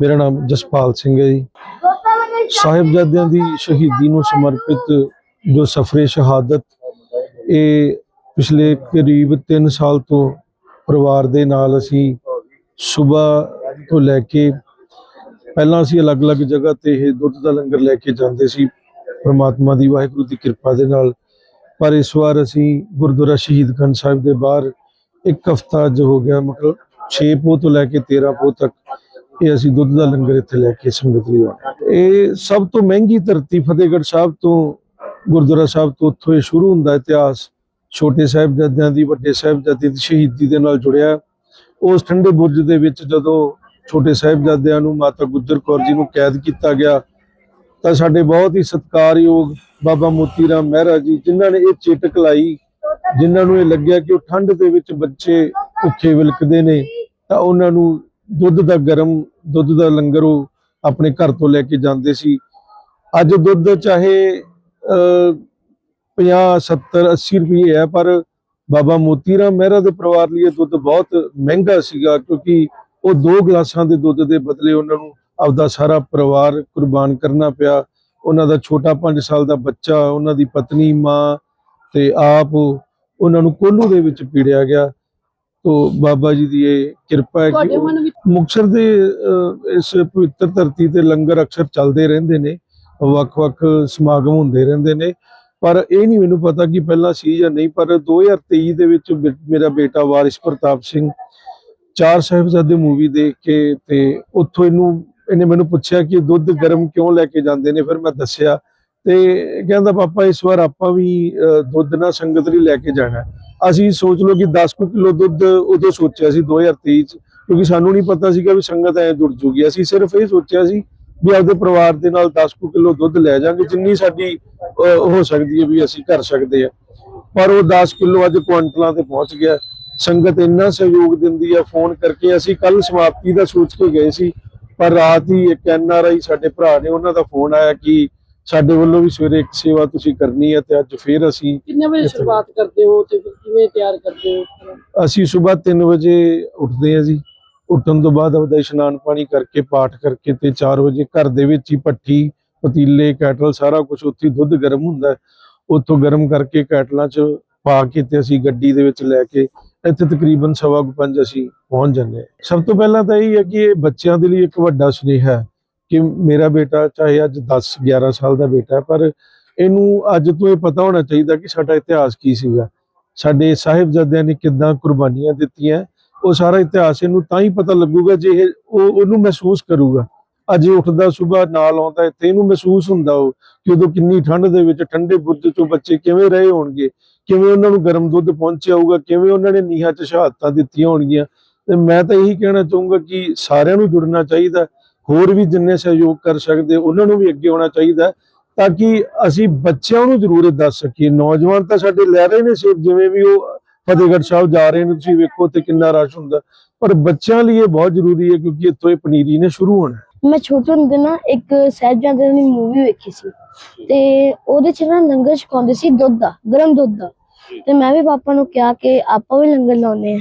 ਮੇਰਾ ਨਾਮ ਜਸਪਾਲ ਸਿੰਘ ਹੈ ਜੀ। ਸਾਹਿਬਜ਼ਾਦਿਆਂ ਦੀ ਸ਼ਹੀਦੀ ਨੂੰ ਸਮਰਪਿਤ ਜੋ ਸਫਰੇ ਸ਼ਹਾਦਤ, ਇਹ ਪਿਛਲੇ ਕਰੀਬ 3 ਸਾਲ ਤੋਂ ਪਰਿਵਾਰ ਦੇ ਨਾਲ ਅਸੀਂ ਸਵੇਰ ਤੋਂ ਲੈ ਕੇ ਪਹਿਲਾਂ ਅਸੀਂ ਅਲੱਗ-ਅਲੱਗ ਜਗ੍ਹਾ ਤੇ ਇਹ ਦੁੱਧ ਦਾ ਲੰਗਰ ਲੈ ਕੇ ਜਾਂਦੇ ਸੀ। ਪ੍ਰਮਾਤਮਾ ਦੀ ਵਾਹਿਗੁਰੂ ਦੀ ਕਿਰਪਾ ਦੇ ਨਾਲ। ਪਰ ਇਸ ਵਾਰ ਅਸੀਂ ਗੁਰਦੁਆਰਾ ਸ਼ਹੀਦ ਗੰਜ ਸਾਹਿਬ ਦੇ ਬਾਹਰ ਇੱਕ ਹਫਤਾ ਜੋ ਹੋ ਗਿਆ, ਮਤਲਬ 6 ਪੋਹ ਤੋਂ ਲੈ ਕੇ 13 ਪੋਹ ਤੱਕ ਇਹ ਅਸੀਂ ਦੁੱਧ ਦਾ ਲੰਗਰ ਇੱਥੇ ਲੈ ਕੇ ਸੰਗਤ ਲਈ ਆਉਣਾ ਇਹ ਸਭ ਤੋਂ ਮਹਿੰਗੀ ਧਰਤੀ ਫਤਿਹਗੜ੍ਹ ਸਾਹਿਬ ਤੋਂ, ਗੁਰਦੁਆਰਾ ਸਾਹਿਬ ਤੋਂ ਉੱਥੋਂ ਇਹ ਸ਼ੁਰੂ ਹੁੰਦਾ, ਇਤਿਹਾਸ। ਛੋਟੇ ਸਾਹਿਬਜ਼ਾਦਿਆਂ ਦੀ, ਵੱਡੇ ਸਾਹਿਬਜ਼ਾਦਿਆਂ ਦੀ ਸ਼ਹੀਦੀ ਦੇ ਨਾਲ ਜੁੜਿਆ। ਉਸ ਠੰਡੇ ਬੁਰਜ ਦੇ ਵਿੱਚ ਜਦੋਂ ਛੋਟੇ ਸਾਹਿਬਜ਼ਾਦਿਆਂ ਨੂੰ ਮਾਤਾ ਗੁਜਰ ਕੌਰ ਜੀ ਨੂੰ ਕੈਦ ਕੀਤਾ ਗਿਆ, ਤਾਂ ਸਾਡੇ ਬਹੁਤ ਹੀ ਸਤਿਕਾਰਯੋਗ ਬਾਬਾ ਮੋਤੀ ਰਾਮ ਮਹਿਰਾ ਜੀ, ਜਿਨ੍ਹਾਂ ਨੇ ਇਹ ਚੇਟਕ ਲਾਈ, ਜਿਨ੍ਹਾਂ ਨੂੰ ਇਹ ਲੱਗਿਆ ਕਿ ਉਹ ਠੰਡ ਦੇ ਵਿੱਚ ਬੱਚੇ ਭੁੱਖੇ ਵਿਲਕਦੇ ਨੇ, ਤਾਂ ਉਹਨਾਂ ਨੂੰ ਦੁੱਧ ਦਾ ਗਰਮ ਦੁੱਧ ਦਾ ਲੰਗਰ ਉਹ ਆਪਣੇ ਘਰ ਤੋਂ ਲੈ ਕੇ ਜਾਂਦੇ ਸੀ। ਅੱਜ ਦੁੱਧ ਚਾਹੇ ਅਹ, 50 70 80 ਰੁਪਏ ਹੈ ਪਰ ਬਾਬਾ ਮੋਤੀ ਰਾਮ ਮਹਿਰਾ ਦੇ ਪਰਿਵਾਰ ਲਈ ਇਹ ਦੁੱਧ ਬਹੁਤ ਮਹਿੰਗਾ ਸੀਗਾ ਕਿਉਂਕਿ ਉਹ ਦੋ ਗਲਾਸਾਂ ਦੇ ਦੁੱਧ ਦੇ ਬਦਲੇ ਉਹਨਾਂ ਨੂੰ ਆਪਦਾ ਸਾਰਾ ਪਰਿਵਾਰ ਕੁਰਬਾਨ ਕਰਨਾ ਪਿਆ। ਉਹਨਾਂ ਦਾ ਛੋਟਾ 5 ਸਾਲ ਦਾ ਬੱਚਾ ਉਹਨਾਂ ਦੀ ਪਤਨੀ ਮਾਂ ਤੇ ਆਪ ਉਹਨਾਂ ਨੂੰ ਕੋਲੂ ਦੇ ਵਿੱਚ ਪੀੜਿਆ ਗਿਆ। ਤੋ ਬਾਬਾ ਜੀ ਦੀ ਇਹ ਕਿਰਪਾ ਹੈ ਕਿ ਮੁਕਤਸਰ ਦੇ ਇਸ ਪਵਿੱਤਰ ਧਰਤੀ ਤੇ ਲੰਗਰ ਅਕਸਰ ਚੱਲਦੇ ਰਹਿੰਦੇ ਨੇ ਵੱਖ-ਵੱਖ ਸਮਾਗਮ ਹੁੰਦੇ ਰਹਿੰਦੇ ਨੇ ਪਰ ਇਹ ਨਹੀਂ ਮੈਨੂੰ ਪਤਾ ਕਿ ਪਹਿਲਾਂ ਸੀ ਜਾਂ ਨਹੀਂ ਪਰ 2023 ਦੇ ਵਿੱਚ ਮੇਰਾ ਬੇਟਾ ਵਾਰਿਸ ਪ੍ਰਤਾਪ ਸਿੰਘ ਚਾਰ ਸਾਹਿਬਜ਼ਾਦੇ ਮੂਵੀ ਦੇਖ ਕੇ ਤੇ ਉੱਥੋਂ ਇਹਨੂੰ ਇਹਨੇ ਮੈਨੂੰ ਪੁੱਛਿਆ ਕਿ ਦੁੱਧ ਗਰਮ ਕਿਉਂ ਲੈ ਕੇ ਜਾਂਦੇ ਨੇ ਫਿਰ ਮੈਂ ਦੱਸਿਆ ਤੇ ਕਹਿੰਦਾ ਪਾਪਾ ਇਸ ਵਾਰ ਆਪਾਂ ਵੀ ਦੁੱਧ ਨਾ ਸੰਗਤ ਲਈ ਲੈ ਕੇ ਜਾਣਾ। ਅਸੀਂ ਸੋਚ ਲਓ ਕਿ 10 ਕਿਲੋ ਦੁੱਧ ਉਦੋਂ ਸੋਚਿਆ ਸੀ 2023 ਚ, ਕਿਉਂਕਿ ਸਾਨੂੰ ਨਹੀਂ ਪਤਾ ਸੀਗਾ ਵੀ ਸੰਗਤ ਐ ਜੁੜ ਜੂਗੀ। ਅਸੀਂ ਸਿਰਫ ਇਹ ਸੋਚਿਆ ਸੀ ਵੀ ਆਪਦੇ ਪਰਿਵਾਰ ਦੇ ਨਾਲ 10 ਕਿਲੋ ਦੁੱਧ ਲੈ ਜਾਾਂਗੇ, ਜਿੰਨੀ ਸਾਡੀ ਹੋ ਸਕਦੀ ਹੈ ਵੀ ਅਸੀਂ ਕਰ ਸਕਦੇ ਆ ਪਰ ਉਹ 10 ਕਿਲੋ ਅੱਜ ਕੁਆਂਟਲਾਂ ਤੇ ਪਹੁੰਚ ਗਿਆ। ਸੰਗਤ ਇੰਨਾ ਸਹਿਯੋਗ ਦਿੰਦੀ ਹੈ ਫੋਨ ਕਰਕੇ। ਅਸੀਂ ਕੱਲ ਸਮਾਪਤੀ ਦਾ ਸੋਚ ਕੇ ਗਏ ਸੀ, ਪਰ ਰਾਤ ਹੀ ਇੱਕ ਐਨਆਰਆਈ ਸਾਡੇ ਭਰਾ ਨੇ ਉਹਨਾਂ ਦਾ ਫੋਨ ਆਇਆ ਕਿ ਸਾਡੇ ਵੱਲੋਂ ਵੀ ਸਵੇਰੇ ਇੱਕ ਸੇਵਾ ਤੁਸੀਂ ਕਰਨੀ ਹੈ ਤੇ ਅੱਜ ਫੇਰ ਅਸੀਂ ਕਿੰਨੇ ਵਜੇ ਸ਼ੁਰੂਆਤ ਕਰਦੇ ਹੋ ਤੇ ਕਿਵੇਂ ਤਿਆਰ ਕਰਦੇ ਹੋ ਅਸੀਂ ਸਵੇਰ 3 ਵਜੇ ਉੱਠਦੇ ਹਾਂ ਜੀ। ਉੱਠਣ ਤੋਂ ਬਾਅਦ ਆਪਦਾ ਇਸ਼ਨਾਨ ਪਾਣੀ ਕਰਕੇ ਪਾਠ ਕਰਕੇ ਤੇ 4 ਵਜੇ ਘਰ ਦੇ ਵਿੱਚ ਹੀ ਭੱਠੀ ਪਤੀਲੇ ਕੈਟਲ ਸਾਰਾ ਕੁਝ ਉੱਥੇ ਦੁੱਧ ਗਰਮ ਹੁੰਦਾ। ਉੱਥੋਂ ਗਰਮ ਕਰਕੇ ਕੈਟਲਾਂ 'ਚ ਪਾ ਕੇ ਤੇ ਅਸੀਂ ਗੱਡੀ ਦੇ ਵਿੱਚ ਲੈ ਕੇ ਇੱਥੇ ਤਕਰੀਬਨ ਸਵਾ ਕੁ ਪੰਜ ਅਸੀਂ ਪਹੁੰਚ ਜਾਂਦੇ ਹਾਂ। ਸਭ ਤੋਂ ਪਹਿਲਾਂ ਤਾਂ ਇਹ ਹੈ ਕਿ ਇਹ ਬੱਚਿਆਂ ਦੇ ਲਈ ਇੱਕ ਵੱਡਾ ਸੁਨੇਹਾ ਹੈ। ਕਿ ਮੇਰਾ ਬੇਟਾ ਚਾਹੇ ਅੱਜ 10 11 ਸਾਲ ਦਾ ਬੇਟਾ ਹੈ, ਪਰ ਇਹਨੂੰ ਅੱਜ ਤੋਂ ਇਹ ਪਤਾ ਹੋਣਾ ਚਾਹੀਦਾ ਕਿ ਸਾਡਾ ਇਤਿਹਾਸ ਕੀ ਸੀਗਾ। ਸਾਡੇ ਸਾਹਿਬਜ਼ਾਦਿਆਂ ਨੇ ਕਿੱਦਾਂ ਕੁਰਬਾਨੀਆਂ ਦਿੱਤੀਆਂ, ਉਹ ਸਾਰਾ ਇਤਿਹਾਸ ਇਹਨੂੰ ਤਾਂ ਹੀ ਪਤਾ ਲੱਗੂਗਾ ਜੇ ਇਹ ਉਹ, ਉਹਨੂੰ ਮਹਿਸੂਸ ਕਰੂਗਾ। ਅੱਜ ਉੱਠਦਾ ਸਵੇਰ, ਨਾਲ ਆਉਂਦਾ, ਇੱਥੇ ਇਹਨੂੰ ਮਹਿਸੂਸ ਹੁੰਦਾ ਉਹ ਕਿ ਉਦੋਂ ਕਿੰਨੀ ਠੰਡ ਦੇ ਵਿੱਚ, ਠੰਡੇ ਬੁਰਜ ਚੋਂ ਬੱਚੇ ਕਿਵੇਂ ਰਹੇ ਹੋਣਗੇ, ਕਿਵੇਂ ਉਹਨਾਂ ਨੂੰ ਗਰਮ ਦੁੱਧ ਪਹੁੰਚਿਆ ਹੋਊਗਾ, ਕਿਵੇਂ ਉਹਨਾਂ ਨੇ ਨੀਹਾਂ 'ਚ ਸ਼ਹਾਦਤਾਂ ਦਿੱਤੀਆਂ ਹੋਣਗੀਆਂ। ਤੇ ਮੈਂ ਤਾਂ ਇਹੀ ਕਹਿਣਾ ਚਾਹੂੰਗਾ ਕਿ ਸਾਰਿਆਂ ਨੂੰ ਜੁੜਨਾ ਚਾਹੀਦਾ ਹੋਰ ਵੀ ਜਿੰਨੇ ਸਹਿਯੋਗ ਕਰ ਸਕਦੇ ਉਹਨਾਂ ਨੂੰ ਵੀ ਅੱਗੇ ਆਉਣਾ ਚਾਹੀਦਾ ਤਾਂ ਕਿ ਅਸੀਂ ਬੱਚਿਆਂ ਨੂੰ ਜ਼ਰੂਰ ਦੱਸ ਸਕੀਏ। ਨੌਜਵਾਨ ਤਾਂ ਸਾਡੇ ਲੈ ਰਹੇ ਨੇ ਸਿਰ ਜਿਵੇਂ ਵੀ ਉਹ ਫਤਿਹਗੜ੍ਹ ਸਾਹਿਬ ਜਾ ਰਹੇ ਨੇ, ਤੁਸੀਂ ਵੇਖੋ ਤੇ ਕਿੰਨਾ ਰਸ਼ ਹੁੰਦਾ। ਪਰ ਬੱਚਿਆਂ ਲਈ ਇਹ ਬਹੁਤ ਜ਼ਰੂਰੀ ਹੈ, ਕਿਉਂਕਿ ਇੱਥੋਂ ਇਹ ਪਨੀਰੀ ਨੇ ਸ਼ੁਰੂ ਹੋਣਾ ਮੈਂ ਛੋਟੇ ਹੁੰਦੇ ਨਾ ਇੱਕ ਸਾਹਿਬਜ਼ਾਦਿਆਂ ਦੀ ਮੂਵੀ ਵੇਖੀ ਸੀ, ਤੇ ਉਹਦੇ ਚ ਨਾ ਲੰਗਰ ਛਕਾਉਂਦੇ ਸੀ ਦੁੱਧ ਦਾ, ਗਰਮ ਦੁੱਧ ਦਾ। ਤੇ ਮੈਂ ਵੀ ਪਾਪਾ ਨੂੰ ਕਿਹਾ ਕਿ ਆਪਾਂ ਵੀ ਲੰਗਰ ਲਾਉਨੇ ਆ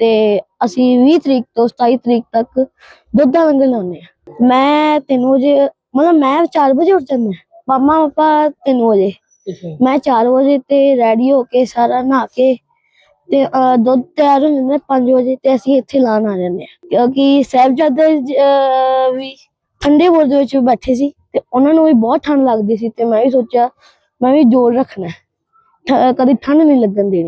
ਤੇ ਅਸੀਂ 20 ਤਰੀਕ ਤੋਂ 27 ਤਰੀਕ ਤੱਕ ਦੁੱਧ ਦਾ ਲੰਗਰ ਆ ਮੈਂ 3 ਵਜੇ ਮਤਲਬ ਮੈਂ 4 ਵਜੇ ਉੱਠ ਜਾਂਦਾ ਪਾਪਾ ਪਾਪਾ 3 ਵਜੇ। ਮੈਂ 4 ਵਜੇ ਤੇ ਰੈਡੀ ਹੋ ਕੇ ਸਾਰਾ ਨਹਾ ਕੇ ਤੇ ਦੁੱਧ ਤਿਆਰ ਹੋ ਜਾਂਦਾ 5 ਵਜੇ ਤੇ ਅਸੀਂ ਇੱਥੇ ਲਾਣ ਆ ਜਾਂਦੇ ਹਾਂ। ਕਿਉਂਕਿ ਸਾਹਿਬਜ਼ਾਦੇ ਵੀ ਠੰਡੇ ਬੁਰਜ ਵਿੱਚ ਬੈਠੇ ਸੀ ਤੇ ਉਹਨਾਂ ਨੂੰ ਵੀ ਬਹੁਤ ਠੰਡ ਲੱਗਦੀ ਸੀ ਤੇ ਮੈਂ ਵੀ ਸੋਚਿਆ ਮੈਂ ਵੀ ਜੋਰ ਰੱਖਣਾ ਕਦੀ ਠੰਡ ਨਹੀਂ ਲੱਗਣ ਦੇਣੀ।